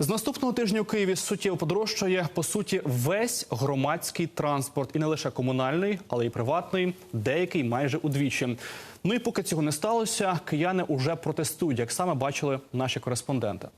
З наступного тижня у Києві суттєво подорожчає по суті весь громадський транспорт, і не лише комунальний, але й приватний, деякий майже удвічі. Ну і поки цього не сталося, кияни уже протестують, як саме бачили наші кореспонденти.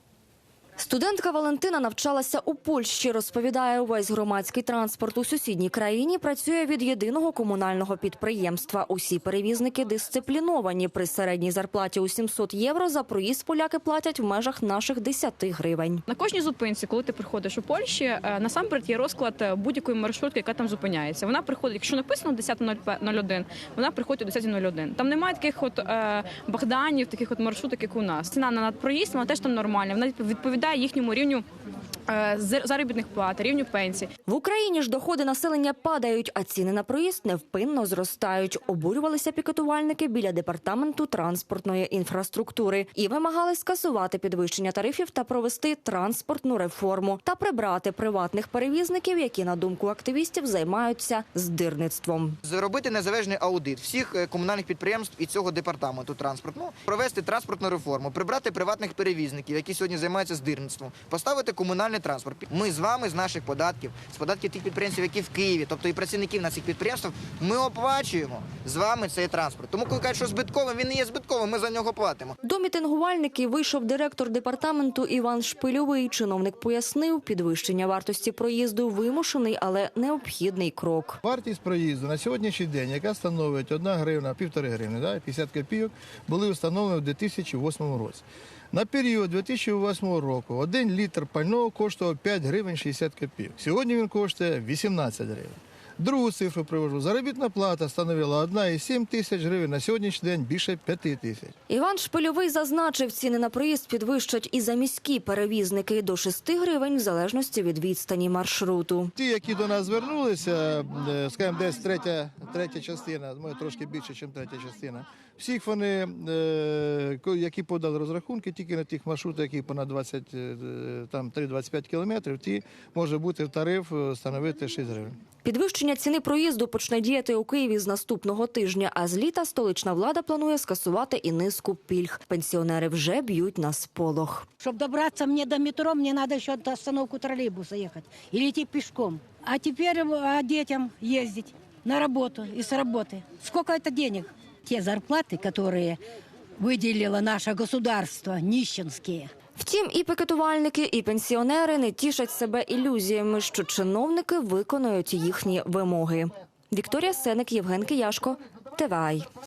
Студентка Валентина навчалася у Польщі. Розповідає, увесь громадський транспорт у сусідній країні працює від єдиного комунального підприємства. Усі перевізники дисципліновані. При середній зарплаті у 700 євро за проїзд поляки платять в межах наших 10 гривень. На кожній зупинці, коли ти приходиш у Польщі, е, насамперед є розклад е, будь-якої маршрутки, яка там зупиняється. Вона приходить, якщо написано 10.01, вона приходить о 10.01. Там немає таких от е, богданів, таких от маршруток, як у нас. Ціна на проїзд, вона теж там нормальна. Вона відповідає їхньому рівню заробітних плат, рівню пенсій. В Україні ж доходи населення падають, а ціни на проїзд невпинно зростають. Обурювалися пікетувальники біля департаменту транспортної інфраструктури і вимагали скасувати підвищення тарифів та провести транспортну реформу та прибрати приватних перевізників, які на думку активістів займаються здирництвом. Зробити незалежний аудит всіх е, комунальних підприємств і цього департаменту транспортного, провести транспортну реформу, прибрати приватних перевізників, які сьогодні займаються здирництвом, поставити комунальний транспорт. Ми з вами з наших податків, з податків тих підприємців, які в Києві, тобто і працівників на цих підприємствах, ми оплачуємо з вами цей транспорт. Тому коли кажуть, що збитковим, він не є збитковим. Ми за нього платимо. До мітингувальників вийшов директор департаменту Іван Шпильовий. Чиновник пояснив, підвищення вартості проїзду вимушений, але необхідний крок. Вартість проїзду на сьогоднішній день, яка становить 1 гривна, півтори гривни, да, 50 копійок, були встановлені в 2008 році. На період 2008 року один літр пального коштував 5 гривень 60 копійок. Сьогодні він коштує 18 гривень. Другу цифру привожу. Заробітна плата становила 1,7 тисяч гривень, на сьогоднішній день більше 5 тисяч. Іван Шпильовий зазначив, ціни на проїзд підвищать і за міські перевізники до 6 гривень в залежності від відстані маршруту. Ті, які до нас звернулися, е, скажімо, десь третя, третя частина, може трошки більше, ніж третя частина. Всіх вони, е, ко- які подали розрахунки, тільки на тих маршрутах, які понад 20, е, там 3-25 кілометрів, ті може бути тариф е, становити 6 гривень. Підвищення ціни проїзду почне діяти у Києві з наступного тижня, а з літа столична влада планує скасувати і низку пільг. Пенсіонери вже б'ють на сполох. Чтобы добраться мне до метро, мне надо еще до остановку троллейбуса ехать или идти пешком. А теперь а детям ездить на работу и с работы. Сколько это денег? Те зарплаты, которые выделило наше государство, нищенские. Втім, і пікетувальники, і пенсіонери не тішать себе ілюзіями, що чиновники виконують їхні вимоги. Вікторія Сеник, Євген Кияшко, ТВАЙ.